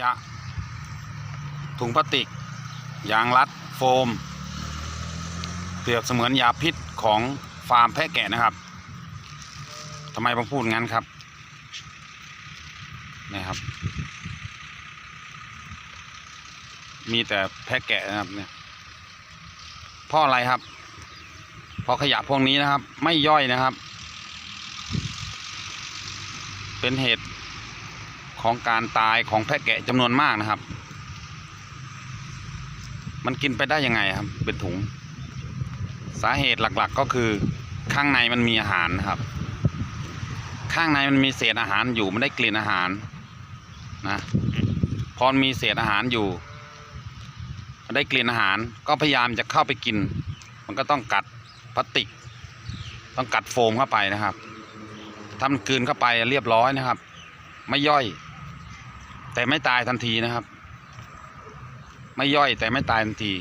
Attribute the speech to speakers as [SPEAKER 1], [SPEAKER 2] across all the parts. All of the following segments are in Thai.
[SPEAKER 1] ยะ ถุงพลาสติก ยางรัด โฟม เปรียบเสมือนยาพิษของฟาร์มแพะแกะนะครับทำไมผมพูดงั้นครับนะครับ มีแต่แพะแกะนะครับเนี่ยเพราะอะไรครับ เพราะขยะพวกนี้นะครับ ไม่ย่อยนะครับ เป็นเหตุ ของการตายของแพะแกะจำนวนมากนะครับ มันกินไปได้ยังไงครับ เป็นถุง สาเหตุหลักๆก็คือข้างในมันมีอาหารนะครับ ข้างในมันมีเศษอาหารอยู่มันได้กลิ่นอาหารนะพอมีเศษอาหารอยู่มันได้กลิ่นอาหาร ก็พยายามจะเข้าไปกิน มันก็ต้องกัดพลาสติก ต้องกัดโฟมเข้าไปนะครับถ้ามันกลืนเข้าไปเรียบร้อยนะครับ ไม่ย่อย แต่ไม่ตายทันทีนะครับ ไม่ย่อยแต่ไม่ตายทันที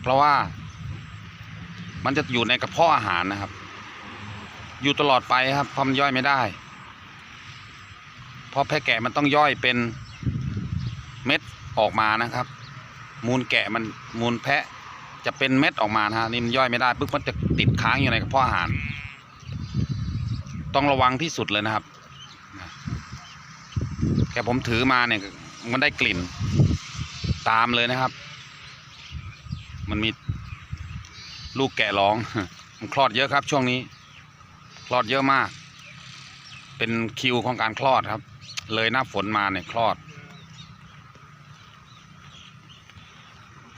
[SPEAKER 1] เพราะว่า มันจะอยู่ในกระเพาะอาหารนะครับ อยู่ตลอดไปครับพราะมันย่อยไม่ได้เพราะแพะแกะมันต้องย่อยเป็นเม็ดออกมานะครับ มูลแกะมันมูลแพะจะเป็นเม็ดออกมานะฮะนี่มันย่อยไม่ได้ปุ๊บมันจะติดค้างอยู่ในกระเพาะอาหาร ต้องระวังที่สุดเลยนะครับ แค่ผมถือมาเนี่ยมันได้กลิ่น ตามเลยนะครับ มันมีลูกแกะร้อง มันคลอดเยอะครับ ช่วงนี้ คลอดเยอะมาก เป็นคิวของการคลอดครับ เลยหน้าฝนมาเนี่ยคลอด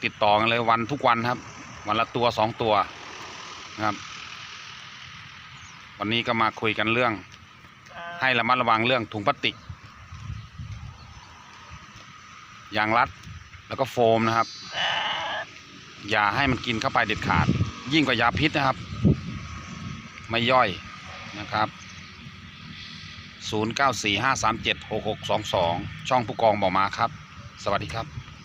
[SPEAKER 1] ติดต่อกันเลยวันทุกวันครับ วันละตัวสองตัวนะครับ วันนี้ก็มาคุยกันเรื่อง ให้ระมัดระวังเรื่องถุงพลาสติก ยางรัด แล้วก็โฟมนะครับ อย่าให้มันกินเข้าไปเด็ดขาด ยิ่งกว่ายาพิษนะครับ ไม่ย่อยนะครับ 0945376622 ช่องผู้กองบอกมาครับ สวัสดีครับ